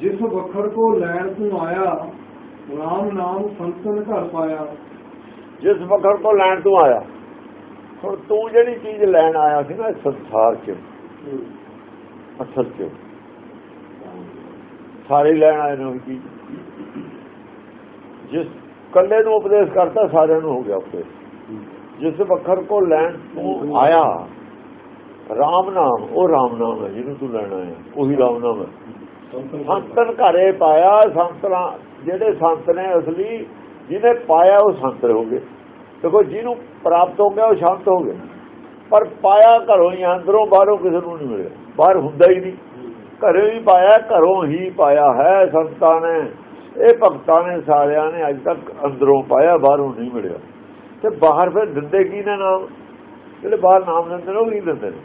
ਜਿਸ ਵਖਰ ਕੋ ਲੈਣ ਤੂੰ ਆਇਆ ਰਾਮ ਨਾਮ ਸੰਤਨ ਘਰ ਪਾਇਆ। ਜਿਸ ਵਕਰ ਤੋਂ ਲੈਣ ਤੂੰ ਆਇਆ ਹੁਣ ਤੂੰ ਜਿਹੜੀ ਚੀਜ਼ ਲੈਣ ਆਇਆ ਸੀ ਨਾ ਸੰਸਾਰ 'ਚ। ਅਸਲ 'ਚ। ਸਾਰੇ ਲੈਣ ਆਏ ਨੇ ਚੀਜ਼। ਜਿਸ ਕੱਲੇ ਨੂੰ ਉਪਦੇਸ਼ ਕਰਤਾ ਸਾਰਿਆਂ ਨੂੰ ਹੋ ਗਿਆ ਉਪਦੇਸ਼। ਜਿਸ ਵਕਰ ਕੋ ਲੈਣ ਤੂੰ ਆਇਆ ਰਾਮ ਨਾਮ ਉਹ ਰਾਮ ਨਾਮ ਹੈ ਜਿਹਨੂੰ ਤੂੰ ਲੈਣਾ ਹੈ ਉਹੀ ਰਾਮ ਨਾਮ ਹੈ। ਸੰਤਨ ਘਰੇ ਪਾਇਆ, ਸੰਤਨਾ, ਜਿਹੜੇ ਸੰਤ ਨੇ ਅਸਲੀ, ਜਿਹਨੇ ਪਾਇਆ ਉਹ ਸੰਤ ਹੋ ਗਏ ਦੇਖੋ, ਜਿਹਨੂੰ ਪ੍ਰਾਪਤ ਹੋ ਗਿਆ, ਉਹ ਸ਼ਾਂਤ ਹੋ ਗਿਆ। ਪਰ ਪਾਇਆ ਘਰੋਂ ਹੀ, ਅੰਦਰੋਂ ਬਾਹਰੋਂ ਕਿਸੇ ਨੂੰ ਨਹੀਂ ਮਿਲਿਆ। ਬਾਹਰ ਹੁੰਦਾ ਹੀ ਨਹੀਂ। ਘਰੋਂ ਹੀ ਪਾਇਆ, ਘਰੋਂ ਹੀ ਪਾਇਆ ਹੈ ਸੰਤਾਂ ਨੇ। ਇਹ ਭਗਤਾਂ ਨੇ, ਸਾਰਿਆਂ ਨੇ ਅੱਜ ਤੱਕ ਅੰਦਰੋਂ ਪਾਇਆ, ਬਾਹਰੋਂ ਨਹੀਂ ਮਿਲਿਆ। ਤੇ ਬਾਹਰ ਫਿਰ ਦਿੰਦੇ ਕੀ ਨੇ ਨਾਮ? ਜਿਹੜੇ ਬਾਹਰ ਨਾਮ ਦਿੰਦੇ ਨੇ, ਉਹ ਕੀ ਦਿੰਦੇ ਨੇ?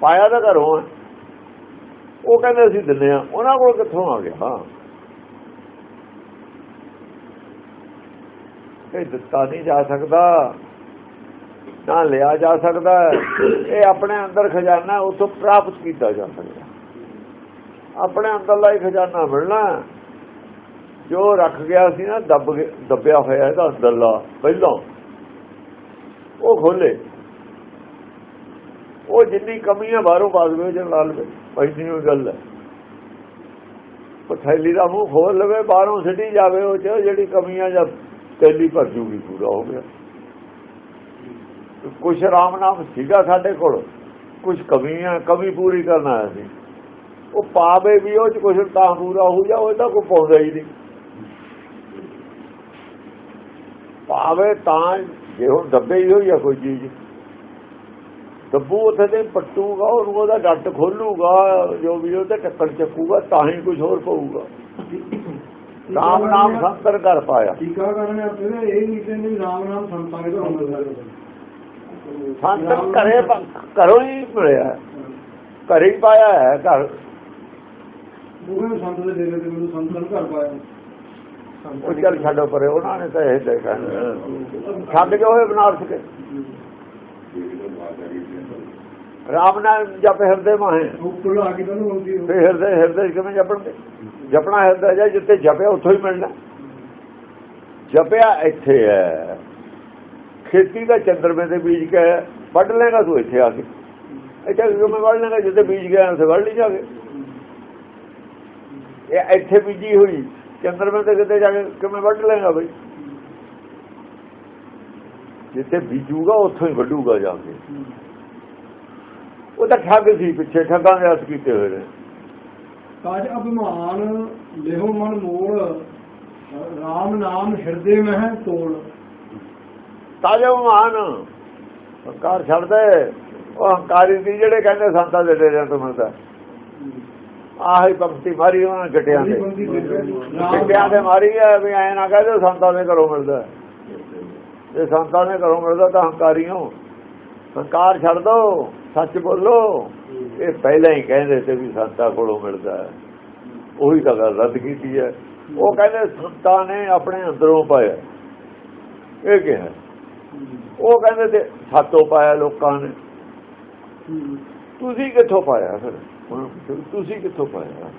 ਪਾਇਆ ਤਾਂ ਘਰੋਂ ਹੈ। ਉਹ ਕਹਿੰਦੇ ਅਸੀਂ ਦਿੰਨੇ ਆ ਉਹਨਾਂ ਕੋਲ ਕਿੱਥੋਂ ਆ ਗਿਆ? ਹਾਂ ਇਹ ਦਿੱਤਾ ਨਹੀਂ ਜਾ ਸਕਦਾ। ਨਾ ਲਿਆ ਜਾ ਸਕਦਾ। ਇਹ ਆਪਣੇ ਅੰਦਰ ਖਜ਼ਾਨਾ ਉਥੋਂ ਪ੍ਰਾਪਤ ਕੀਤਾ ਜਾ ਸਕਦਾ। ਆਪਣੇ ਅੰਦਰਲਾ ਹੀ ਖਜ਼ਾਨਾ ਮਿਲਣਾ। ਜੋ ਰੱਖ ਗਿਆ ਸੀ ਨਾ, ਦੱਬ ਦੱਬਿਆ ਹੋਇਆ ਇਹਦਾ ਅੰਦਰਲਾ, ਪਹਿਲਾਂ। ਉਹ ਖੋਲੇ। ਉਹ ਜਿੰਨੀ ਕਮੀਆਂ ਬਾਹਰੋਂ ਬਾਜ਼ ਵਿੱਚ ਲਾ ਲਵੇ। ਪੈਂਦੀ ਹੋਈ ਗੱਲ ਹੈ। ਉਹ ਥੈਲੀ ਦਾ ਮੂੰਹ ਖੋਲ ਲਵੇ, ਬਾਹਰੋਂ ਸਿੱਟੀ ਜਾਵੇ, ਉਹ ਚ ਜਿਹੜੀ ਕਮੀਆਂ ਜਾਂ ਤੈਲੀ ਭਰ ਜੂਗੀ, ਪੂਰਾ ਹੋ ਗਿਆ। ਕੁਛ ਰਾਮ ਨਾਮ ਸੀਗਾ ਸਾਡੇ ਕੋਲ, ਕੁਛ ਕਮੀਆਂ, ਕਮੀ ਪੂਰੀ ਕਰਨ ਆਇਆ ਸੀ। ਉਹ ਪਾਵੇ ਵੀ ਉਹ ਚ ਕੁਛ ਤਾਂ ਪੂਰਾ ਹੋ ਜਾ ਉਹ ਤਾਂ ਕੋਈ ਪਾਉਂਦਾ ਹੀ ਨਹੀਂ। ਪਾਵੇ ਤਾਂ ਜੇ ਹੁਣ ਦੱਬੇ ਹੀ ਹੋਈ ਆ ਕੋਈ ਚੀਜ਼ ਦੱਬੂ ਉੱਥੇ ਤੇ ਪੱਟੂਗਾ ਉਹਨੂੰ ਉਹਦਾ ਡੱਟ ਖੋਲੂਗਾ ਜੋ ਵੀ ਉਹ ਤੇ ਟੱਕਰ ਚੱਕੂਗਾ ਤਾਂ ਹੀ ਕੁਝ ਹੋਰ ਪਊਗਾ। ਰਾਮ ਨਾਮ ਸੰਤਰ ਕਰ ਪਾਇਆ। ਟੀਕਾ ਕਰਨ ਆਪਣੇ ਇਹ ਨਹੀਂ ਕਹਿੰਦੇ ਵੀ ਰਾਮ ਨਾਮ ਸੰਤਾਂ ਦੇ ਘਰੋਂ ਹੀ ਮਿਲਿਆ। ਘਰੇ ਹੀ ਪਾਇਆ ਹੈ ਘਰ। ਉਹ ਸੰਤ ਦੇ ਡੇਰੇ ਤੇ ਮੈਨੂੰ ਸੰਤਨ ਘਰ ਪਾਇਆ। ਉਹ ਚੱਲ ਛੱਡੋ ਪਰੇ ਉਹਨਾਂ ਨੇ ਤਾਂ ਇਹ ਦੇਖਿਆ ਛੱਡ ਕੇ ਹੋਏ ਬਨਾਰਸ ਕੇ। ਰਾਮ ਨਾਮ ਜਪ ਹਿਰਦੇ ਮਾਹੇ। ਉੱਪਰ ਆ ਕੇ ਤੁਹਾਨੂੰ ਹੁੰਦੀ ਫੇ ਹਿਰਦੇ ਹਿਰਦੇ ਕਿਵੇਂ ਜਪਣਗੇ? ਜਪਣਾ ਹਿਰਦਾ ਜਾਂ ਜਿੱਥੇ ਜਪਿਆ ਉੱਥੋਂ ਹੀ ਮਿਲਣਾ। ਜਪਿਆ ਇੱਥੇ ਹੈ। ਖੇਤੀ ਦਾ ਚੰਦਰਮੇ ਦੇ ਬੀਜ ਕੇ ਵੱਢ ਲੇਗਾ ਤੂੰ ਇੱਥੇ ਆ ਕੇ। ਇੱਥੇ ਕਿਵੇਂ ਵੱਢ ਲੇਗਾ ਜਿੱਥੇ ਬੀਜ ਗਿਆ ਉੱਥੇ ਵੱਢ ਲਈ ਜਾਗੇ ਇਹ ਇੱਥੇ ਬੀਜੀ ਹੋਈ। ਚੰਦਰਮੇ ਤੇ ਕਿਤੇ ਜਾ ਕੇ ਕਿਵੇਂ ਵੱਢ ਲੇਗਾ ਬਈ? ਜਿੱਥੇ ਬੀਜੂਗਾ ਉੱਥੋਂ ਹੀ ਵੱਢੂਗਾ ਜਾ ਕੇ। ਉਹ ਤਾਂ ਠੱਗ ਸੀ ਪਿੱਛੇ ਠੱਗਾਂ ਦੇ ਹੱਥ ਕੀਤੇ ਹੋਏ ਨੇ। ਕਾਜ ਅਭਿਮਾਨ ਲਿਹੋ ਮਨ ਮੋੜ ਰਾਮ ਨਾਮ ਹਿਰਦੇ ਮਹਿ ਤੋੜ। ਤਾਜਾ ਮਹਾਨ ਹੰਕਾਰ ਛੱਡ ਦੇ ਉਹ ਹੰਕਾਰੀ ਦੀ ਜਿਹੜੇ ਕਹਿੰਦੇ ਸੰਤਾਂ ਦੇ ਡੇਰਿਆਂ ਤੋਂ ਮਿਲਦਾ। ਆਹੀ ਪੰਕਤੀ ਮਾਰੀ ਉਹਨਾਂ ਗੱਟਿਆਂ ਦੇ ਗੱਟਿਆਂ ਦੇ ਮਾਰੀ ਹੈ ਵੀ ਐ ਨਾ ਕਹਦੇ ਸੰਤਾਂ ਦੇ ਘਰੋਂ ਮਿਲਦਾ। ਜੇ ਸੰਤਾਂ ਦੇ ਘਰੋਂ ਮਿਲਦਾ ਤਾਂ ਹੰਕਾਰੀ ਹੋ ਹੰਕਾਰ ਛੱਡ ਦੋ। ਸੱਚ ਬੋਲੋ। ਇਹ ਪਹਿਲਾਂ ਹੀ ਕਹਿੰਦੇ ਤੇ ਵੀ ਸੰਤਾਂ ਕੋਲੋਂ ਮਿਲਦਾ ਹੈ। ਉਹੀ ਤਾਂ ਗੱਲ ਰੱਦ ਕੀਤੀ ਹੈ। ਉਹ ਕਹਿੰਦੇ ਸੰਤਾਂ ਨੇ ਆਪਣੇ ਅੰਦਰੋਂ ਪਾਇਆ। ਇਹ ਕਿਹਾ ਉਹ ਕਹਿੰਦੇ ਤੇ ਸਾਤੋਂ ਪਾਇਆ ਲੋਕਾਂ ਨੇ। ਤੁਸੀਂ ਕਿੱਥੋਂ ਪਾਇਆ ਫਿਰ? ਤੁਸੀਂ ਕਿੱਥੋਂ ਪਾਇਆ?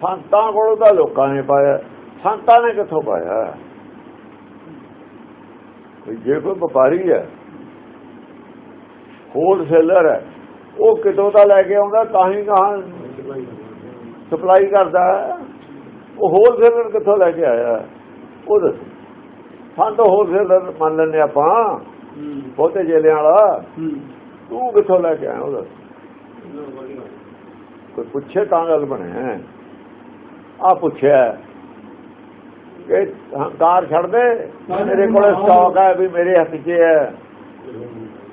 ਸੰਤਾਂ ਕੋਲੋਂ ਤਾਂ ਲੋਕਾਂ ਨੇ ਪਾਇਆ। ਸੰਤਾਂ ਨੇ ਕਿੱਥੋਂ ਪਾਇਆ? ਜੇ ਕੋਈ ਵਪਾਰੀ ਹੈ ਹੋਲਸੇਲਰ ਹੈ। ਉਹ ਕਿਤੋਂ ਦਾ ਲੈ ਕੇ ਆਉਂਦਾ ਤਾਂ ਹੀ ਕਹਾਂ ਸਪਲਾਈ ਕਰਦਾ ਹੈ। ਉਹ ਹੋਲਸੇਲਰ ਕਿੱਥੋਂ ਲੈ ਕੇ ਆਇਆ? ਉਹ ਦੱਸ। ਸਾਨੂੰ ਤਾਂ ਹੋਲਸੇਲਰ ਮੰਨ ਲੈਂਦੇ ਆਪਾਂ। ਬਹੁਤੇ ਜੇਲਿਆਂ ਵਾਲਾ। ਤੂੰ ਕਿੱਥੋਂ ਲੈ ਕੇ ਆਇਆ? ਉਹ ਦੱਸ। ਕੋਈ ਪੁੱਛੇ ਤਾਂ ਗੱਲ ਬਣੇ। ਆ ਪੁੱਛਿਆ ਕਿ ਹੰਕਾਰ ਛੱਡ ਦੇ। ਮੇਰੇ ਕੋਲ ਸਟਾਕ ਹੈ ਵੀ ਮੇਰੇ ਹੱਥ 'ਚ ਹੈ।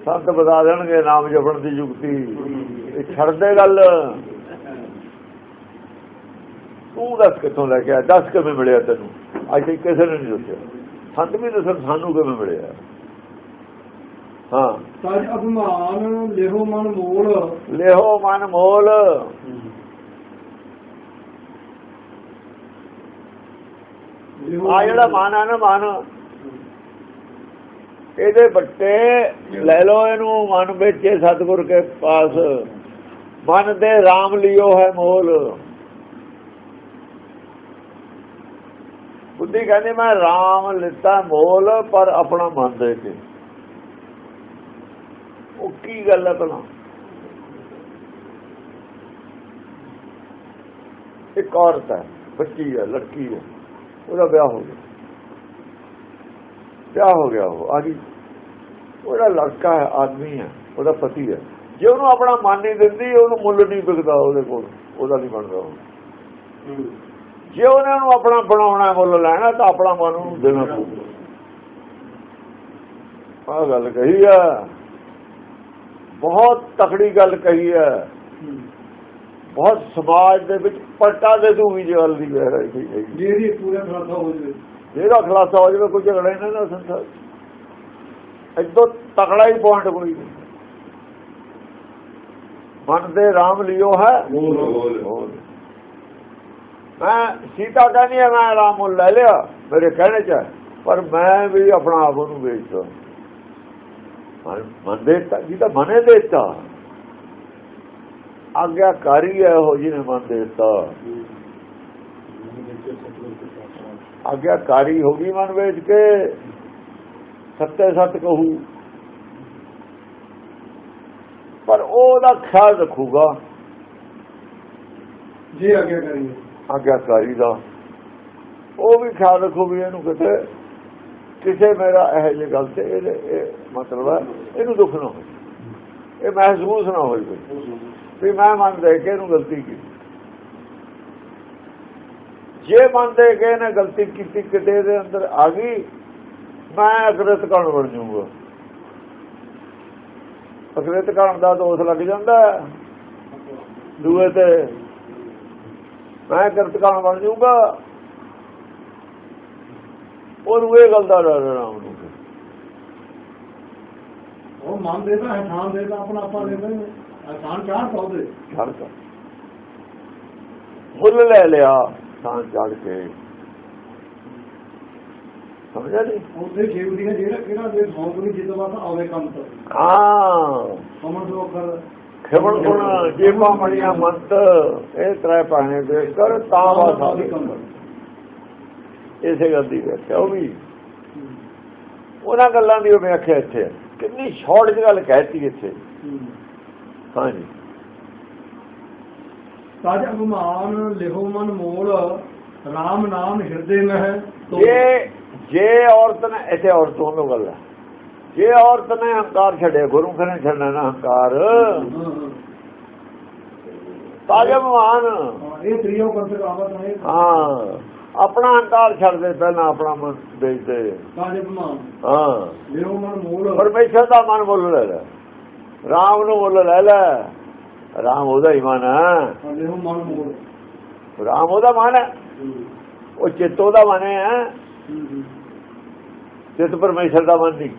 ਸੰਤ ਬਤਾ ਦੇਣਗੇ ਨਾਮ ਜਪਣ ਦੀ ਯੁਕਤੀ। ਇਹ ਛੱਡ ਦੇ ਗੱਲ। ਤੂੰ ਦੱਸ ਕਿੱਥੋਂ ਲੈ ਕੇ ਦੱਸ ਕਿਵੇਂ ਮਿਲਿਆ ਤੈਨੂੰ? ਅੱਜ ਤੱਕ ਕਿਸੇ ਨੇ ਨਹੀਂ ਦੱਸਿਆ ਸੰਤ ਵੀ ਦੱਸਣ ਸਾਨੂੰ ਕਿਵੇਂ ਮਿਲਿਆ? ਹਾਂ। ਕਾਜ ਅਭਿਮਾਨ ਲਿਹੋ ਮਨ ਮੋੜ ਲਿਹੋ ਮਨ ਮੋਲ। ਆ ਜਿਹੜਾ ਮਨ ਆ ਨਾ ਮਨ। ਇਹਦੇ ਬੱਟੇ ਲੈ ਲਓ ਇਹਨੂੰ, ਮਨ ਵਿੱਚ ਸਤਿਗੁਰ ਕੇ ਪਾਸ। ਮਨ ਦੇ RAM ਲਿਓ ਹੈ ਮੋਲ। ਬੁੱਧੀ ਕਹਿੰਦੀ, ਮੈਂ RAM ਲਿੱਤਾ ਮੋਲ, ਪਰ ਆਪਣਾ ਮਨ ਦੇ ਕੇ ਉਹ ਕੀ ਗੱਲ ਹੈ ਭਲਾ? ਇੱਕ ਔਰਤ ਹੈ, ਬੱਚੀ ਹੈ, ਲੜਕੀ ਹੈ, ਉਹਦਾ ਵਿਆਹ ਹੋ ਗਿਆ। ਵਿਆਹ ਹੋ ਗਿਆ ਉਹ? ਆਦੀ ਉਹਦਾ ਲੜਕਾ ਹੈ ਆਦਮੀ ਹੈ ਉਹਦਾ ਪਤੀ ਹੈ। ਜੇ ਉਹਨੂੰ ਆਪਣਾ ਮਨ ਨਹੀਂ ਦਿੰਦੀ ਉਹਨੂੰ ਮੁੱਲ ਨਹੀਂ ਵਿਕਦਾ ਉਹਦੇ ਕੋਲ ਉਹਦਾ ਨਹੀਂ ਬਣਦਾ ਉਹ। ਜੇ ਉਹਨਾਂ ਨੂੰ ਆਪਣਾ ਬਣਾਉਣਾ ਮੁੱਲ ਲੈਣਾ ਤਾਂ ਆਪਣਾ ਮਨ ਨੂੰ ਦੇਣਾ ਪਊਗਾ। ਆਹ ਗੱਲ ਕਹੀ ਆ। ਬਹੁਤ ਤਕੜੀ ਗੱਲ ਕਹੀ ਹੈ। ਬਹੁਤ ਸਮਾਜ ਦੇ ਵਿੱਚ ਪਲਟਾ ਦੇ ਦੂਗੀ ਜੇ ਗੱਲ ਦੀ ਗਹਿਰਾਈ ਜਿਹੜੀ ਪੂਰਾ ਖਲਾਸਾ ਹੋ ਜਾਵੇ। ਜਿਹੜਾ ਖਲਾਸਾ ਹੋ ਜਾਵੇ ਕੋਈ ਝਗੜਾ ਇਹਨਾਂ ਦਾ ਸੰਸਾਰ ਇਦੋਂ ਤਕੜਾ ਹੀ ਪੁਆਇੰਟ ਕੋਈ ਨਹੀਂ। ਮਨ ਦੇ ਰਾਮ ਲਿਓ ਹੈ। ਮੈਂ ਸੀਤਾ ਕਹਿੰਦੀ ਹੈ ਮੈਂ ਰਾਮ ਨੂੰ ਲੈ ਲਿਆ ਮੇਰੇ ਕਹਿਣੇ ਚ ਪਰ ਮੈਂ ਵੀ ਆਪਣਾ ਆਪ ਨੂੰ ਵੇਚਦਾ। ਮਨ ਦੇਤਾ ਜਿਹਦਾ ਮਨੇ ਦੇਤਾ ਆਗਿਆਕਾਰੀ ਹੈ ਉਹ ਜਿਹਨੇ ਮਨ ਦੇਤਾ ਆਗਿਆਕਾਰੀ ਹੋ ਗਈ ਮਨ ਵੇਚ ਕੇ ਸੱਤੇ ਸੱਤ ਕਹੂ। ਪਰ ਉਹਦਾ ਖਿਆਲ ਰੱਖੂਗਾ। ਜੇ ਕਰੀਏ ਆਗਿਆਕਾਰੀ ਦਾ। ਉਹ ਵੀ ਖਿਆਲ ਰੱਖੂ ਵੀ ਇਹਨੂੰ ਕਿਤੇ ਕਿਸੇ ਮੇਰਾ ਇਹ ਜਿਹੀ ਗੱਲ ਤੇ ਇਹ ਮਤਲਬ ਹੈ ਇਹਨੂੰ ਦੁੱਖ ਨਾ ਹੋਵੇ। ਇਹ ਮਹਿਸੂਸ ਨਾ ਹੋਵੇ ਵੀ ਮੈਂ ਮਨ ਦੇ ਕੇ ਇਹਨੂੰ ਗਲਤੀ ਕੀਤੀ। ਜੇ ਮਨ ਦੇ ਕੇ ਇਹਨੇ ਗਲਤੀ ਕੀਤੀ ਕਿਤੇ ਦੇ ਅੰਦਰ ਆ ਗਈ ਮੈਂ ਅਗਰਤ ਕਣ ਬਣ ਜਾਊਗਾ। ਅਗਰਤ ਕਣ ਦਾ ਦੋਸ਼ ਲੱਗ ਜਾਂਦਾ। ਦੂਏ ਤੇ ਮੈਂ ਕਰਤ ਕਣ ਬਣ ਜਾਊਗਾ। ਉਹ ਗੱਲ ਦਾ ਡਰ ਰਾਮ ਨੂੰ। ਉਹ ਮਨ ਦੇਦਾ ਹਥਾਨ ਦੇਦਾ ਆਪਣਾ ਆਪਾ ਦੇਦਾ ਹਥਾਨ ਚਾਹ ਪਾਉਦੇ ਛੱਡ ਮੁੱਲ ਲੈ ਲਿਆ। ਤਾਂ ਚੜ ਕੇ। ਸਮਝਿਆ ਨਹੀਂ ਉਹਦੇ ਜੀਵ ਦੀਆਂ ਜਿਹੜਾ ਕਿਹੜਾ ਦੇ ਸੌਂਕ ਨਹੀਂ ਜਿੱਦ ਵਾਸਤਾ ਆਵੇ ਕੰਮ ਤੋਂ। ਹਾਂ। ਸਮਝ ਲੋ ਕਰ ਖਿਵਣ ਗੁਣ ਜੀਵਾ ਮਣੀਆਂ ਮੰਤ ਇਹ ਤਰੇ ਪਾਣੇ ਦੇ ਕਰ ਤਾਂ। ਵਾਸਾ ਇਸੇ ਗੱਲ ਦੀ ਵੇਖਿਆ ਉਹ ਵੀ? ਉਹਨਾਂ ਗੱਲਾਂ ਦੀ ਉਹ ਵਿਆਖਿਆ ਇੱਥੇ। ਕਿੰਨੀ ਸ਼ਾਰਟ ਗੱਲ ਕਹਿਤੀ ਇੱਥੇ। ਹਾਂਜੀ। ਤਜ ਅਭਿਮਾਨ ਲਿਹੋ ਮਨ ਮੋਲ RAM ਨਾਮ ਹਿਰਦੇ ਮਹਿ ਜੇ ਜੇ ਔਰਤ ਨੇ ਇੱਥੇ ਔਰਤੋਂ ਨੂੰ ਗੱਲ ਹੈ। ਜੇ ਔਰਤ ਨੇ ਹੰਕਾਰ ਛੱਡੇ ਗੁਰੂ ਖਨੇ ਛੱਡਣਾ ਨਾ ਹੰਕਾਰ। ਮਹਾਨ ਹਾਂ, ਇਹ ਤ੍ਰਿਯੋ ਕੰਤ ਆਵਤ ਹੈ ਹਾਂ ਆਪਣਾ ਹੰਕਾਰ ਛੱਡਦੇ ਪਹਿਲਾਂ ਆਪਣਾ ਮਨ ਵੇਚਦੇ। ਤਜ ਅਭਿਮਾਨ। ਹਾਂ। ਲਿਹੋ ਮਨ ਮੋਲ ਪਰਮੇਸ਼ਰ ਦਾ ਮਨ ਮੁੱਲ ਲੈ ਲੈ। ਰਾਮ ਨੂੰ ਮੁੱਲ ਲੈ ਲੈ। ਰਾਮ ਉਹਦਾ ਹੀ ਮਨ ਹੈ ਰਾਮ ਉਹਦਾ ਮਨ ਹੈ ਉਹ ਚਿੱਤ ਉਹਦਾ ਮਨ ਹੈ ਚਿੱਤ ਪਰਮੇਸ਼ਰ ਦਾ ਮਨ ਨਹੀਂ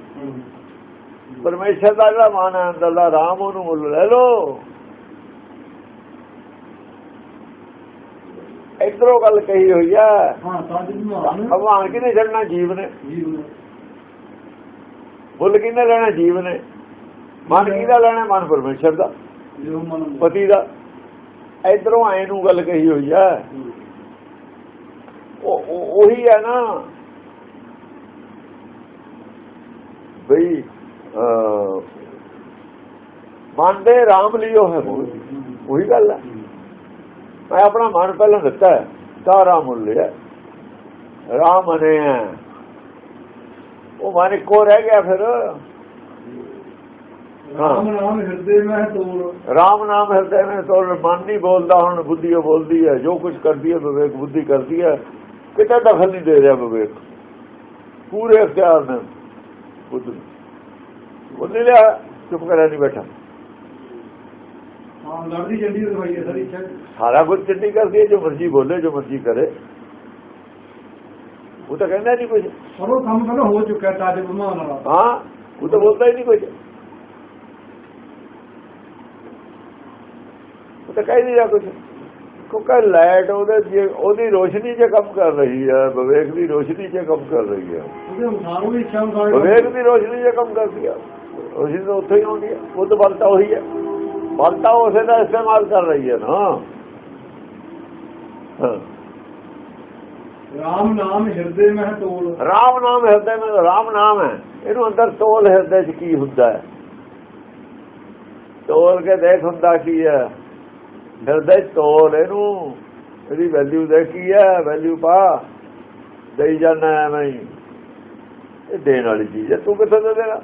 ਪਰਮੇਸ਼ਰ ਦਾ ਜਿਹੜਾ ਮਨ ਹੈ ਅੰਦਰ ਦਾ ਰਾਮ ਉਹਨੂੰ ਮੁੱਲ ਲੈ ਲੋ ਇਧਰੋਂ ਗੱਲ ਕਹੀ ਹੋਈ ਅਭਿਮਾਨ ਭਗਵਾਨ ਕਿਨੇ ਛੱਡਣਾ ਜੀਵ ਨੇ ਮੁੱਲ ਕਿਨੇ ਲੈਣਾ ਜੀਵ ਨੇ ਮਨ ਕਿਹਦਾ ਲੈਣਾ ਮਨ ਪਰਮੇਸ਼ਰ ਦਾ ਪਤੀ ਦਾ ਇਧਰੋਂ ਐ ਨੂੰ ਗੱਲ ਕਹੀ ਹੋਈ ਹੈ ਉਹ ਉਹੀ ਹੈ ਨਾ। ਬਈ ਅਹ, ਮਨ ਦੇ ਲਿਓ ਹੈ ਉਹੀ ਗੱਲ ਹੈ ਮੈਂ ਆਪਣਾ ਮਨ ਪਹਿਲਾਂ ਦਿੱਤਾ ਹੈ। ਤਾਂ ਮੁੱਲ ਲਿਆ। ਰਾਮ ਨੇ। ਹੈ ਉਹ ਮਨ ਇੱਕੋ ਰਹਿ ਗਿਆ ਫਿਰ। ਰਾਮ ਨਾਮ ਹਿਰਦੇ ਮਹਿ ਤੋਲ ਰਾਮ ਨਾਮ ਹਿਰਦੇ ਵਿੱਚ ਤੋਂ ਮਨ ਨਹੀਂ ਬੋਲਦਾ ਹੁਣ ਬੁੱਧੀ ਉਹ ਬੋਲਦੀ ਹੈ। ਜੋ ਕੁਝ ਕਰਦੀ ਹੈ ਵਿਵੇਕ ਬੁੱਧੀ ਕਰਦੀ ਹੈ। ਕਿਤੇ ਦਖਲ ਨਹੀਂ ਦੇ ਰਿਹਾ ਵਿਵੇਕ। ਪੂਰੇ ਅਖਤਿਆਰ ਨੇ ਬੁੱਧ। ਬੋਲ ਲਿਆ ਚੁੱਪ ਕਰਿਆ ਨਹੀਂ ਬੈਠਾ। ਸਾਰੀ ਸਾਰਾ ਕੁਝ ਚੰਡੀ ਕਰਦੀ ਹੈ ਜੋ ਮਰਜ਼ੀ ਬੋਲੇ ਜੋ ਮਰਜ਼ੀ ਕਰੇ। ਉਹ ਤਾਂ ਕਹਿੰਦਾ ਨਹੀਂ ਕੁਝ ਉਹ ਕੰਮ ਪਹਿਲਾਂ ਹੋ ਚੁੱਕਿਆ ਤਜ ਅਭਿਮਾਨ ਵਾਲਾ। ਹਾਂ ਉਹ ਤਾਂ ਬੋਲਦਾ ਹੀ ਨਹੀਂ ਕੁਝ ਤਾਂ ਕਹਿ ਨਹੀਂ ਰਿਹਾ ਕੁਝ ਕਿਉਂਕਿ ਲਾਈਟ ਉਹਦੇ ਜੇ ਉਹਦੀ ਰੋਸ਼ਨੀ 'ਚ ਕੰਮ ਕਰ ਰਹੀ ਹੈ ਵਿਵੇਕ ਦੀ ਰੋਸ਼ਨੀ 'ਚ ਕੰਮ ਕਰ ਰਹੀ ਹੈ ਵਿਵੇਕ ਦੀ ਰੋਸ਼ਨੀ 'ਚ ਕੰਮ ਕਰਦੀ ਹੈ ਰੋਸ਼ਨੀ ਤਾਂ ਉੱਥੇ ਹੀ ਆਉਂਦੀ ਹੈ ਉਹ ਤਾਂ ਬਲਤਾ ਉਹੀ ਹੈ ਫਲ ਤਾਂ ਉਸੇ ਦਾ ਇਸਤੇਮਾਲ ਕਰ ਰਹੀ ਹੈ ਨਾ। ਰਾਮ ਨਾਮ ਹਿਰਦੇ ਮਹਿ ਤੋਲ। ਰਾਮ ਨਾਮ ਹਿਰਦੇ ਵਿੱਚ ਰਾਮ ਨਾਮ ਹੈ। ਇਹਨੂੰ ਅੰਦਰ ਤੋਲ ਹਿਰਦੇ 'ਚ ਕੀ ਹੁੰਦਾ ਹੈ? ਤੋਲ ਕੇ ਦੇਖ ਹੁੰਦਾ ਕੀ ਹੈ? ਹਿਰਦੇ 'ਚ ਤੋਲ ਇਹਨੂੰ। ਇਹਦੀ ਵੈਲਿਊ ਦੇ ਕੀ ਹੈ ਵੈਲਿਊ ਪਾ। ਦੇਈ ਜਾਣਾ ਐਵੇਂ ਹੀ। ਇਹ ਦੇਣ ਵਾਲੀ ਚੀਜ਼ ਹੈ ਤੂੰ ਕਿੱਥੋਂ ਦੇ ਦੇਗਾ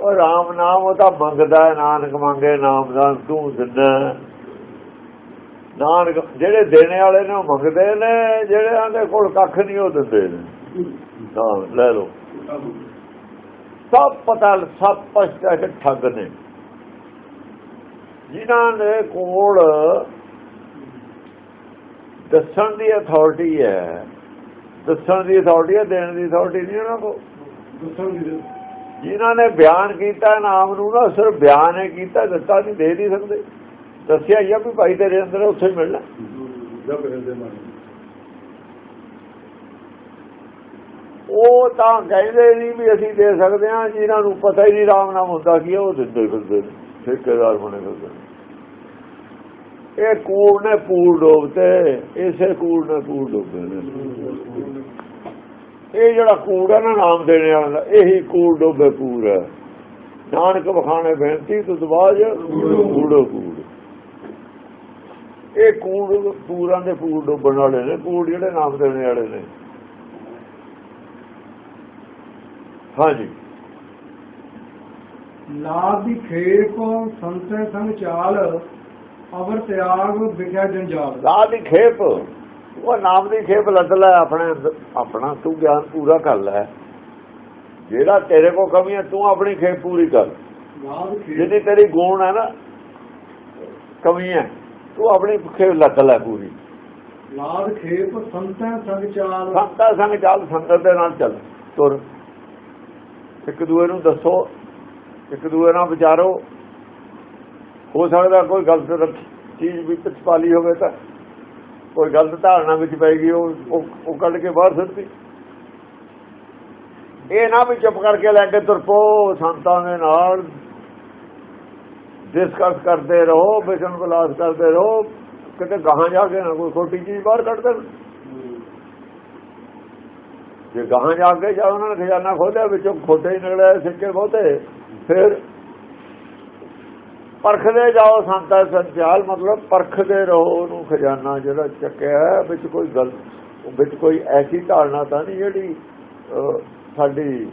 ਉਹ ਰਾਮ ਨਾਮ ਉਹ ਤਾਂ ਮੰਗਦਾ ਨਾਨਕ ਮੰਗੇ ਨਾਮ ਦਾ ਤੂੰ ਦਿੰਦਾ। ਨਾਨਕ ਜਿਹੜੇ ਦੇਣੇ ਵਾਲੇ ਨੇ ਉਹ ਮੰਗਦੇ ਨੇ ਜਿਹੜਿਆਂ ਦੇ ਕੋਲ ਕੱਖ ਨਹੀਂ ਉਹ ਦਿੰਦੇ ਨੇ। ਹਾਂ ਲੈ ਲਓ। ਸਭ ਪਤਾ ਸਭ ਪਛਤਾ ਠੱਗ ਨੇ। ਜਿਨ੍ਹਾਂ ਦੇ ਕੋਲ ਦੱਸਣ ਦੀ ਅਥਾਰਟੀ ਹੈ ਦੱਸਣ ਦੀ ਅਥਾਰਟੀ ਹੈ ਦੇਣ ਦੀ ਅਥਾਰਟੀ ਨਹੀਂ ਉਹਨਾਂ ਕੋਲ। ਜਿਨ੍ਹਾਂ ਨੇ ਬਿਆਨ ਕੀਤਾ ਨਾਮ ਨੂੰ ਨਾ ਸਿਰਫ ਬਿਆਨ ਹੀ ਕੀਤਾ ਦਿੱਤਾ ਨਹੀਂ ਦੇ ਨਹੀਂ ਸਕਦੇ। ਦੱਸਿਆ ਹੀ ਆ ਵੀ ਭਾਈ ਤੇਰੇ ਅੰਦਰ ਉੱਥੇ ਮਿਲਣਾ। ਉਹ ਤਾਂ ਕਹਿੰਦੇ ਨਹੀਂ ਵੀ ਅਸੀਂ ਦੇ ਸਕਦੇ ਹਾਂ ਜਿਨ੍ਹਾਂ ਨੂੰ ਪਤਾ ਹੀ ਨਹੀਂ ਰਾਮ ਨਾਮ ਹੁੰਦਾ ਕੀ ਉਹ ਦਿੰਦੇ ਫਿਰਦੇ ਨੇ। ਠੇਕੇਦਾਰ ਬਣੇ ਫਿਰਦੇ ਇਹ ਕੂੜ ਨੇ ਪੂਰ ਡੋਬਤੇ, ਇਸੇ ਕੂੜ ਨੇ ਪੂਰ ਡੋਬਦੇ ਨੇ। ਇਹ ਜਿਹੜਾ ਕੂੜ ਹੈ ਨਾ ਨਾਮ ਦੇਣੇ ਵਾਲਾ ਇਹੀ ਕੂੜ ਡੋਬੇ ਪੂਰ ਹੈ। ਨਾਨਕ ਬਖਾਣੇ ਬੇਨਤੀ ਤੁਦਵਾਜ ਕੂੜੋ ਕੂੜ। ਇਹ ਕੂੜ ਪੂਰਾਂ ਦੇ ਪੂਰ ਡੋਬਣ ਵਾਲੇ ਨੇ, ਕੂੜ ਜਿਹੜੇ ਨਾਮ ਦੇਣੇ ਵਾਲੇ ਨੇ। ਹਾਂਜੀ। ਲਾਭ ਦੀ ਖੇਪ ਸੰਤੇ ਸੰਗ ਚਾਲ ਅਵਰ ਤਿਆਗ ਵਿਖਿਆ ਜੰਜਾਲ। ਰਾਹ ਦੀ ਖੇਪ ਉਹ ਨਾਮ ਦੀ ਖੇਪ ਲੱਦ ਲੈ ਆਪਣੇ ਆਪਣਾ ਤੂੰ ਗਿਆਨ ਪੂਰਾ ਕਰ ਲੈ। ਜਿਹੜਾ ਤੇਰੇ ਕੋ ਕਮੀ ਹੈ ਤੂੰ ਆਪਣੀ ਖੇਪ ਪੂਰੀ ਕਰ। ਲਾਭ ਜਿੰਨੀ ਤੇਰੀ ਗੁਣ ਹੈ ਨਾ ਕਮੀ ਹੈ ਤੂੰ ਆਪਣੀ ਖੇਪ ਲੱਦ ਲੈ ਪੂਰੀ। ਲਾਭ ਖੇਪ ਸੰਤੇ ਸੰਗ ਚਾਲ। ਸੰਤਾਂ ਸੰਗ ਚੱਲ ਸੰਗਤ ਦੇ ਨਾਲ ਚੱਲ ਤੁਰ। ਇੱਕ ਦੂਏ ਨੂੰ ਦੱਸੋ ਇੱਕ ਦੂਏ ਨਾਲ ਵਿਚਾਰੋ। ਹੋ ਸਕਦਾ ਕੋਈ ਗਲਤ ਚੀਜ਼ ਵੀ ਵਿੱਚ ਪਾ ਹੋਵੇ ਤਾਂ। ਕੋਈ ਗਲਤ ਧਾਰਨਾ ਵਿੱਚ ਪੈ ਗਈ, ਉਹ, ਉਹ- ਕੱਢ ਕੇ ਬਾਹਰ ਸੁੱਟਦੀ ਇਹ ਨਾ ਵੀ ਚੁੱਪ ਕਰਕੇ ਲੈ ਕੇ ਤੁਰਪੋ ਸੰਤਾਂ ਦੇ ਨਾਲ। ਡਿਸਕਸ ਕਰਦੇ ਰਹੋ ਵਿਚਨ ਵਿਲਾਸ ਕਰਦੇ ਰਹੋ। ਕਿਤੇ ਗਾਹਾਂ ਜਾ ਕੇ ਨਾ, ਕੋਈ ਖੋਟੀ ਚੀਜ਼ ਬਾਹਰ ਕੱਢ ਦੇਣ। ਜੇ ਗਾਹਾਂ ਜਾ ਕੇ ਜਾ ਉਹਨਾਂ ਨੇ ਖਜ਼ਾਨਾ ਖੋਲਿਆ ਵਿੱਚੋਂ ਖੋਟੇ ਹੀ ਨਿਕਲੇ, ਸਿੱਕੇ ਬਹੁਤੇ। ਫਿਰ ਪਰਖਦੇ ਜਾਓ ਸੰਤਾ ਸੰਚਾਲ ਮਤਲਬ ਪਰਖਦੇ ਰਹੋ ਉਹਨੂੰ ਖਜ਼ਾਨਾ ਜਿਹੜਾ ਚੱਕਿਆ ਵਿੱਚ ਕੋਈ ਗਲ ਵਿੱਚ ਕੋਈ ਐਸੀ ਧਾਰਨਾ ਤਾਂ ਨਹੀਂ ਜਿਹੜੀ ਸਾਡੀ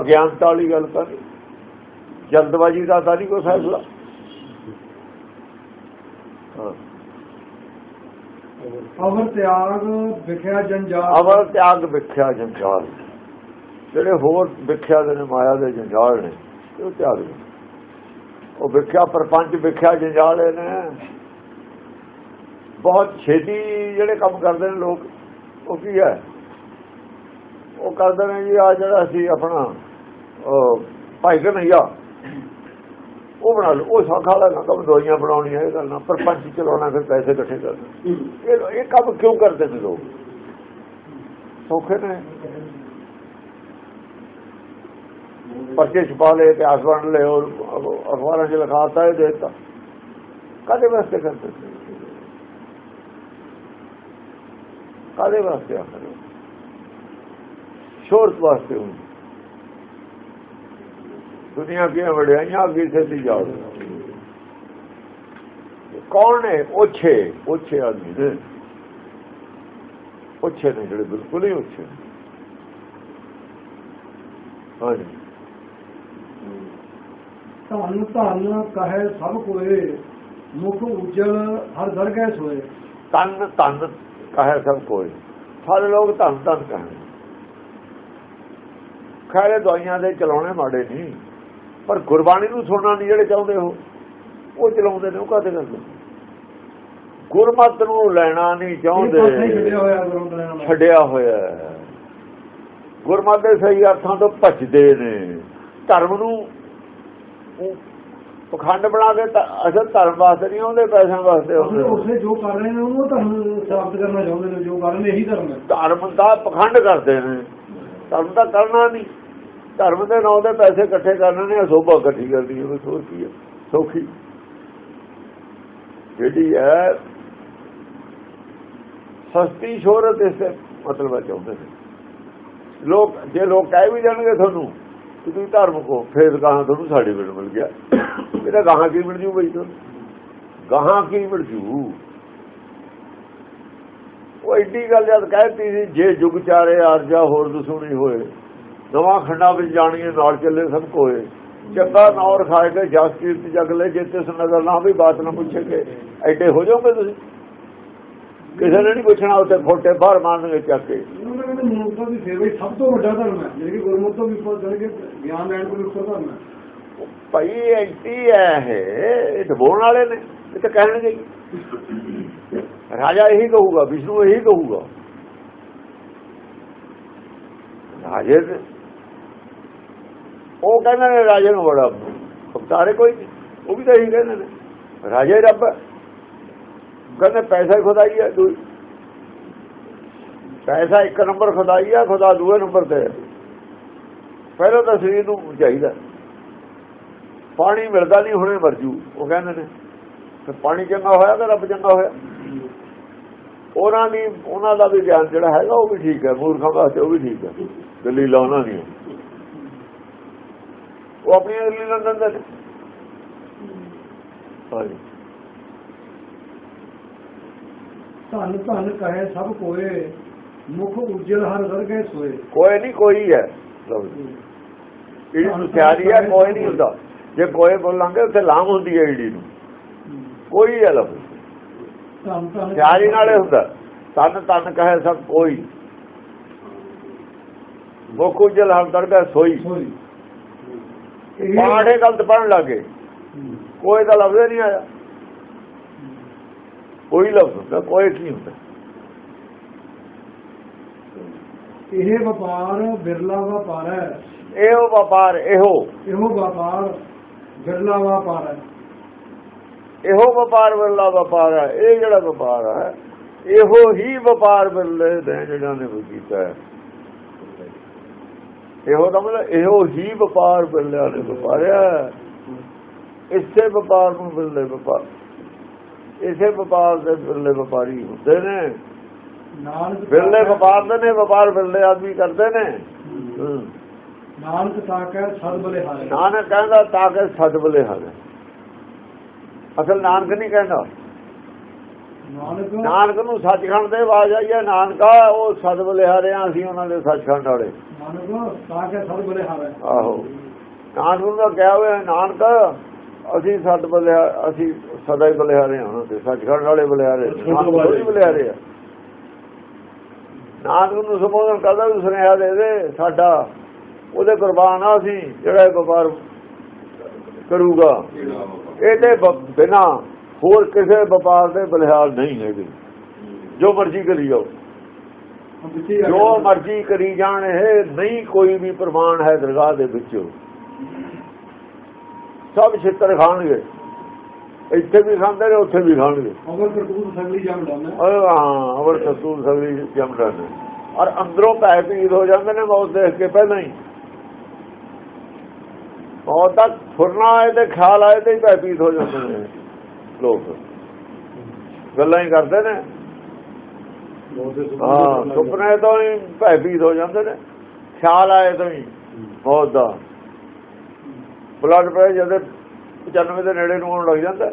ਅਗਿਆਨਤਾ ਵਾਲੀ ਗੱਲ ਤਾਂ ਨਹੀਂ ਜਲਦਬਾਜ਼ੀ ਦਾ ਤਾਂ ਨਹੀਂ ਕੋਈ ਫੈਸਲਾ। ਅਵਰ ਤਿਆਗ ਵਿਖਿਆ ਜੰਜਾਲ। ਅਵਰ ਤਿਆਗ ਵਿਖਿਆ ਜੰਜਾਲ। ਜਿਹੜੇ ਹੋਰ ਵਿਖਿਆ ਦੇ ਨੇ ਮਾਇਆ ਦੇ ਜੰਜਾਲ ਨੇ। ਉਹ ਤਿਆਗ ਨੇ। ਉਹ ਵਿਖਿਆ ਪਰਪੰਚ ਵਿਖਿਆ ਜੰਜਾਲ ਨੇ। ਬਹੁਤ ਛੇਤੀ ਜਿਹੜੇ ਕੰਮ ਕਰਦੇ ਨੇ ਲੋਕ ਉਹ ਕੀ ਹੈ? ਉਹ ਕਰਦੇ ਨੇ ਜੀ ਆ ਜਿਹੜਾ ਅਸੀਂ ਆਪਣਾ ਉਹ ਭਾਈ ਕਨਈਆ ਉਹ ਬਣਾ ਲਓ। ਉਹ ਸੌਖਾ ਵਾਲਾ ਕੰਮ ਦਵਾਈਆਂ ਬਣਾਉਣੀਆਂ ਇਹ ਕਰਨਾ ਪਰਪੰਚ ਚਲਾਉਣਾ ਫਿਰ ਪੈਸੇ ਇਕੱਠੇ ਕਰਨਾ। ਇਹ ਇਹ ਕੰਮ ਕਿਉਂ ਕਰਦੇ ਨੇ ਲੋਕ? ਸੌਖੇ ਨੇ। ਪਰਚੇ ਛਪਾ ਲਏ ਇਤਿਹਾਸ ਬਣ ਲਏ ਔਰ ਅਖਬਾਰਾਂ 'ਚ ਲਿਖਾਤਾ ਹੈ ਦੇਤਾ ਕਾਦੇ ਵਾਸਤੇ ਕਰਦੇ ਸੀ? ਕਾਦੇ ਵਾਸਤੇ ਆਖਰ ਸ਼ੋਰਤ ਵਾਸਤੇ ਹੁਣ ਦੁਨੀਆ ਦੀਆਂ ਵਡਿਆਈਆਂ ਅੱਗੇ ਸੱਦੀ ਜਾਓ ਕੌਣ ਨੇ ਓਛੇ ਓਛੇ ਆਦਮੀ ਨੇ। ਓਛੇ ਨੇ ਜਿਹੜੇ ਬਿਲਕੁਲ ਹੀ ਓਛੇ ਹਾਂਜੀ। ਧਨ ਧਨ ਕਹੇ ਸਭ ਕੋਏ ਮੁਖ ਉਜਲ ਹਰ ਦਰਗਹਿ ਸੋਏ। ਤਨ ਤਨ ਕਹੇ ਸਭ ਕੋਈ ਸਾਰੇ ਲੋਕ ਧਨ ਧਨ ਕਹੇ ਖੈਰੇ ਦਵਾਈਆਂ ਦੇ ਚਲਾਉਣੇ ਮਾੜੇ ਨਹੀਂ ਪਰ ਗੁਰਬਾਣੀ ਨੂੰ ਸੁਣਨਾ ਨਹੀਂ ਜਿਹੜੇ ਚਾਹੁੰਦੇ ਹੋ ਉਹ ਚਲਾਉਂਦੇ ਨੇ ਉਹ ਕਾਹਦੇ ਕਰਦੇ ਗੁਰਮਤ ਨੂੰ ਲੈਣਾ ਨਹੀਂ ਚਾਹੁੰਦੇ। ਛੱਡਿਆ ਹੋਇਆ। ਗੁਰਮਤ ਦੇ ਸਹੀ ਅਰਥਾਂ ਤੋਂ ਭੱਜਦੇ ਨੇ। ਧਰਮ ਨੂੰ ਪਖੰਡ ਬਣਾ ਕੇ ਅਸਲ ਧਰਮ ਵਾਸਤੇ ਨਹੀਂ ਆਉਂਦੇ ਪੈਸਿਆਂ ਵਾਸਤੇ ਆਉਂਦੇ। ਉਸੇ ਜੋ ਕਰ ਰਹੇ ਨੇ ਉਹਨੂੰ ਧਰਮ ਸਾਬਤ ਕਰਨਾ ਚਾਹੁੰਦੇ ਨੇ ਜੋ ਕਰ ਰਹੇ ਨੇ ਇਹੀ ਧਰਮ ਹੈ। ਧਰਮ ਦਾ ਪਖੰਡ ਕਰਦੇ ਨੇ। ਧਰਮ ਦਾ ਕਰਨਾ ਨਹੀਂ। ਧਰਮ ਦੇ ਨਾਂ ਦੇ ਪੈਸੇ ਇਕੱਠੇ ਕਰਨੇ ਨੇ ਸੋਭਾ ਇਕੱਠੀ ਕਰਦੀ ਹੈ ਹੋਰ ਕੀ ਹੈ। ਸੌਖੀ। ਜਿਹੜੀ ਹੈ ਸਸਤੀ ਸ਼ੋਹਰਤ ਇਸ ਮਤਲਬ ਹੈ ਚਾਹੁੰਦੇ ਨੇ। ਲੋਕ ਜੇ ਲੋਕ ਕਹਿ ਵੀ ਜਾਣਗੇ ਤੁਹਾਨੂੰ ਤੁਸੀਂ ਧਰਮ ਹੋ ਫੇਰ ਗਾਹਾਂ ਤੁਹਾਨੂੰ ਸਰਟੀਫਿਕੇਟ ਮਿਲ ਗਿਆ। ਇਹਦਾ ਗਾਹਾਂ ਕੀ ਮਿਲ ਜੂ ਬਈ ਤੁਹਾਨੂੰ? ਗਾਹਾਂ ਕੀ ਮਿਲ ਜੂ? ਉਹ ਐਡੀ ਗੱਲ ਜਦ ਕਹਿਤੀ ਸੀ, ਜੇ ਜੁਗ ਚਾਰੇ ਆਰਜਾ ਹੋਰ ਦਸੂਣੀ ਹੋਏ, ਨਵਾਂ ਖੰਡਾ ਵਿੱਚ ਜਾਣੀਏ, ਨਾਲ ਚੱਲੇ ਸਭ ਕੋਏ। ਚੰਗਾ ਨੌਰ ਖਾਏ ਕੇ, ਜਸ ਕੀਰਤ ਜਗ ਲੈ ਜੇ ਤਿਸ ਨਜ਼ਰ ਨਾ ਵੀ ਬਾਤ ਨਾ ਪੁੱਛੇਗੇ ਐਡੇ ਹੋ ਜਾਓਗੇ ਤੁਸੀਂ? ਕਿਸੇ ਨੇ ਨਹੀਂ ਪੁੱਛਣਾ ਉੱਥੇ ਖੋਟੇ ਬਾਹਰ ਮਾਰਨਗੇ ਚੱਕ ਕੇ ਮਨੁੱਖਤਾ ਦੀ ਸੇਵਾ ਹੀ ਸਭ ਤੋਂ ਵੱਡਾ ਧਰਮ ਹੈ ਜਿਹੜੀ ਕਿ ਗੁਰਮੁਖ ਤੋਂ ਵੀ ਉੱਪਰ ਚੜ ਕੇ ਗਿਆਨ ਲੈਣ ਵੀ ਉੱਪਰ ਧਰਮ ਹੈ ਭਾਈ ਐਂਟੀ ਹੈ ਇਹ ਡਬੋਣ ਵਾਲੇ ਨੇ ਇਹ ਤਾਂ ਕਹਿਣਗੇ। ਰਾਜਾ ਇਹੀ ਕਹੂਗਾ ਵਿਸ਼ਨੂੰ ਇਹੀ ਕਹੂਗਾ ਰਾਜੇ ਉਹ ਕਹਿੰਦੇ ਨੇ ਰਾਜੇ ਨੂੰ ਬੜਾ ਅਵਤਾਰੇ ਕੋਈ। ਉਹ ਵੀ ਤਾਂ ਇਹੀ ਕਹਿੰਦੇ ਨੇ ਰਾਜੇ ਰੱਬ। ਕਹਿੰਦੇ ਪੈਸਾ ਹੀ ਖੁਦਾਈ ਹੈ ਦੂਈ। ਪੈਸਾ ਇੱਕ ਨੰਬਰ ਖੁਦਾਈ ਹੈ ਖੁਦਾ ਦੂਏ ਨੰਬਰ ਤੇ ਪਹਿਲਾਂ ਤਾਂ ਸਰੀਰ ਨੂੰ ਚਾਹੀਦਾ। ਪਾਣੀ ਮਿਲਦਾ ਨਹੀਂ, ਹੁਣੇ ਮਰਜੂ ਉਹ ਕਹਿੰਦੇ ਨੇ, ਤੇ ਪਾਣੀ ਚੰਗਾ ਹੋਇਆ ਤਾਂ ਰੱਬ ਚੰਗਾ ਹੋਇਆ। ਉਹਨਾਂ ਦੀ, ਉਹਨਾਂ ਦਾ ਵੀ ਗਿਆਨ ਜਿਹੜਾ ਹੈਗਾ, ਉਹ ਵੀ ਠੀਕ ਹੈ। ਮੂਰਖਾਂ ਵਾਸਤੇ ਉਹ ਵੀ ਠੀਕ ਹੈ। ਦਲੀਲਾਂ ਉਹਨਾਂ ਦੀਆਂ ਉਹ ਆਪਣੀਆਂ ਦਲੀਲਾਂ ਦਿੰਦੇ ਨੇ। ਹਾਂਜੀ। ਧੰਨ ਧੰਨ ਕਹੇ ਸਭ ਕੋਏ ਮੁਖ ਉਜਲ ਹਰ ਵਰਗੇ ਸੋਏ। ਕੋਈ ਨਹੀਂ ਕੋਈ ਹੈ। ਇਹ ਸਿਆਰੀ ਹੈ ਕੋਈ ਨਹੀਂ ਹੁੰਦਾ। ਜੇ ਕੋਈ ਬੋਲਾਂਗੇ ਉੱਥੇ ਲਾਮ ਹੁੰਦੀ ਹੈ ਈੜੀ ਨੂੰ। ਕੋਈ ਹੈ ਲਫ਼ਜ਼। ਸਿਆਰੀ ਨਾਲੇ ਹੁੰਦਾ। ਤਨ ਤਨ ਕਹੇ ਸਭ ਕੋਈ। ਮੁਖ ਉਜਲ ਹਰ ਦਰਗਾ ਸੋਈ। ਸੋਈ। ਪਾੜੇ ਗਲਤ ਪੜਨ ਲੱਗੇ ਕੋਈ ਦਾ ਲਫ਼ਜ਼ ਨਹੀਂ ਆਇਆ। ਕੋਈ ਲਫ਼ਜ਼ ਹੁੰਦਾ ਕੋਈ ਕੀ ਹੁੰਦਾ। ਇਹ ਵਪਾਰ ਬਿਰਲਾ ਵਪਾਰ ਹੈ। ਇਹੋ ਵਪਾਰ ਇਹੋ। ਇਹੋ ਵਪਾਰ ਬਿਰਲਾ ਵਪਾਰ ਹੈ। ਇਹੋ ਵਪਾਰ ਵੱਲਾ ਵਪਾਰ ਹੈ ਇਹ ਜਿਹੜਾ ਵਪਾਰ ਹੈ ਇਹੋ ਹੀ ਵਪਾਰ ਵੱਲੇ ਦੇ ਜਿਹੜਾ ਨੇ ਕੀਤਾ ਹੈ। ਇਹੋ ਦਾ ਮਤਲਬ ਇਹੋ ਹੀ ਵਪਾਰ ਵੱਲਿਆਂ ਨੇ ਵਪਾਰਿਆ। ਇਸੇ ਵਪਾਰ ਨੂੰ ਵੱਲੇ ਵਪਾਰ ਇਸੇ ਵਪਾਰ ਦੇ ਵੱਲੇ ਵਪਾਰੀ ਹੁੰਦੇ ਨੇ। ਨਾਨਕ ਵੱਲੇ ਵਪਾਰ ਦੇ ਨੇ ਵਪਾਰ ਵੱਲੇ ਆਦਮੀ ਕਰਦੇ ਨੇ। ਨਾਨਕ ਤਾਕੈ ਸਦ ਬਲੇ ਹਾਰੇ ਨਾਨਕ ਕਹਿੰਦਾ ਤਾਂ ਕਿ ਸਦ ਅਸਲ ਨਾਨਕ ਨਹੀਂ ਕਹਿੰਦਾ। ਨਾਨਕ ਨੂੰ ਸੱਚਖੰਡ ਦੇ ਆਵਾਜ਼ ਆਈ ਹੈ ਨਾਨਕਾ ਉਹ ਸਦ ਬਲਿਹਾਰੇ ਆ ਅਸੀਂ ਉਹਨਾਂ ਦੇ ਸੱਚਖੰਡ ਵਾਲੇ। ਨਾਨਕ ਤਾਕੈ ਸਦ ਬਲੇ ਹਾਰੇ ਆਹੋ। ਨਾਨਕ ਨੂੰ ਕਿਹਾ ਹੋਇਆ ਨਾਨਕ ਅਸੀਂ ਸਦ ਬਲਿਆ ਅਸੀਂ ਸਦਾ ਹੀ ਬਲਿਹਾਰੇ ਹਾਂ ਦੇ ਸੱਚਖੰਡ ਵਾਲੇ ਬਲਿਹਾਰੇ ਨਾਨਕ ਥੋੜ੍ਹੀ ਬਲਿਹਾਰੇ ਆ। ਨਾਨਕ ਨੂੰ ਸੰਬੋਧਨ ਕਰਦਾ ਵੀ ਸੁਨੇਹਾ ਦੇ ਦੇ ਸਾਡਾ ਉਹਦੇ ਕੁਰਬਾਨ ਆ ਅਸੀਂ ਜਿਹੜਾ ਇਹ ਵਪਾਰ ਕਰੂਗਾ। ਇਹਦੇ ਬਿਨਾ ਹੋਰ ਕਿਸੇ ਵਪਾਰ ਦੇ ਬਲਿਹਾਰ ਨਹੀਂ ਹੈਗੇ। ਜੋ ਮਰਜ਼ੀ ਕਰੀ ਜਾਓ। ਜੋ ਮਰਜ਼ੀ ਕਰੀ ਜਾਣ ਇਹ ਨਹੀਂ ਕੋਈ ਵੀ ਪ੍ਰਮਾਣ ਹੈ ਦਰਗਾਹ ਦੇ ਵਿੱਚ। ਸਭ ਛਿੱਤਰ ਖਾਣਗੇ ਇੱਥੇ ਵੀ ਖਾਂਦੇ ਨੇ ਉੱਥੇ ਵੀ ਖਾਣਗੇ ਅਵਰ ਕਰਤੂਤ ਸਗਲੀ ਜਮ ਡਾਨਾ ਓਏ ਹਾਂ ਅਵਰ ਕਸੂਰ ਸਗਲੀ ਜਮੜਾ ਨੇ ਔਰ ਅੰਦਰੋਂ ਪੈ ਪੀਦ ਹੋ ਜਾਂਦੇ ਨੇ ਮੌਤ ਦੇਖ ਕੇ ਪਹਿਲਾਂ ਹੀ ਮੌਤ ਤੱਕ ਫੁਰਨਾ ਆਏ ਤੇ ਖਿਆਲ ਆਏ ਤੇ ਹੀ ਪੈ ਪੀਦ ਹੋ ਜਾਂਦੇ ਨੇ ਲੋਕ ਗੱਲਾਂ ਹੀ ਕਰਦੇ ਨੇ ਹਾਂ ਸੁਪਨੇ ਤੋਂ ਹੀ ਭੈਭੀਤ ਹੋ ਜਾਂਦੇ ਨੇ ਖਿਆਲ ਆਏ ਤੋਂ ਹੀ ਬਹੁਤ ਦਾ ਬਲੱਡ ਪ੍ਰੈਸ਼ਰ ਜਦ 95 ਦੇ ਨੇੜੇ ਨੂੰ ਆਉਣ ਲੱਗ ਜਾਂਦਾ।